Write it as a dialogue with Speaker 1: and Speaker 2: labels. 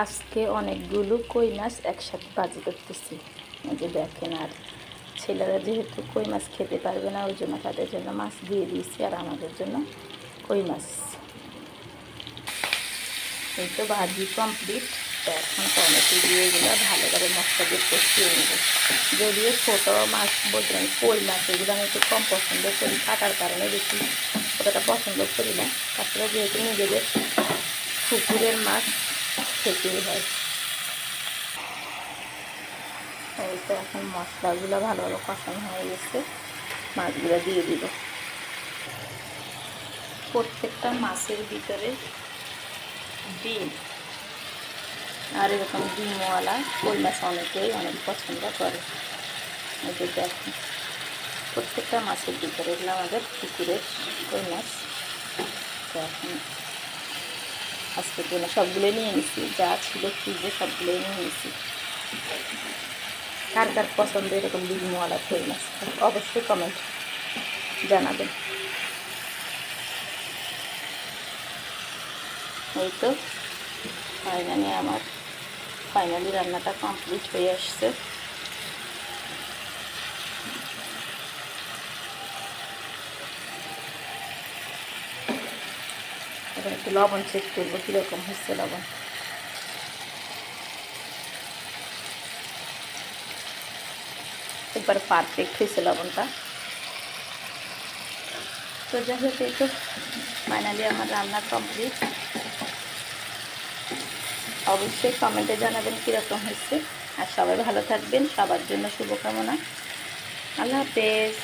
Speaker 1: আজকে অনেকগুলো কই মাছ একসাথে বাজি করতেছি। যে দেখেন, আর ছেলেরা যেহেতু কই মাছ খেতে পারবে না, ওই জন্য তাদের জন্য মাছ দিয়ে দিয়েছি, আর আমাদের জন্য কই মাছ। এই তো ভাজি কমপ্লিট এখন টমেটো দিয়ে এগুলো ভালো করে মশলা দিয়ে কষিয়ে নেব। যদিও ছোটো মাছ বলতে আমি কই মাছ, এগুলো আমি একটু কম পছন্দ করি, কাটার কারণে বেশি অতটা পছন্দ করি না। তারপরে যেহেতু নিজেদের পুকুরের মাছ খেতেই হয়। এই তো এখন মশলাগুলো ভালোভাবে কষানো হয়ে গেছে। মাছগুলো দিয়ে দিব। প্রত্যেকটা মাছের ভিতরে ডিম আর এরকম ডিমওয়ালা কই মাছ অনেকেই অনেক পছন্দ করে। এই যে দেখুন প্রত্যেকটা মাছের ভিতরে এগুলো আমাদের পুকুরের কই মাছ? তো এখন আজকের জন্য সবগুলোই নিয়ে নিছি। যা ছিল ফ্রিজে সবগুলোই নিয়ে নিছি। কার কার পছন্দ এরকম ডিমওয়ালা ফেল মাছ অবশ্যই কমেন্ট জানাবেন। এই তো ফাইনালি আমার ফাইনালি রান্নাটা কমপ্লিট হয়ে আসছে। এবার একটু লবণ চেক করব, কীরকম হচ্ছে লবণ। একবার পারফেক্ট হয়েছে লবণটা। তো যাই হোক তো ফাইনালি আমার রান্না কমপ্লিট অবশ্যই কমেন্টে জানাবেন কীরকম হয়েছে। আর সবাই ভালো থাকবেন, সবার জন্য শুভকামনা। আল্লাহ হাফেজ।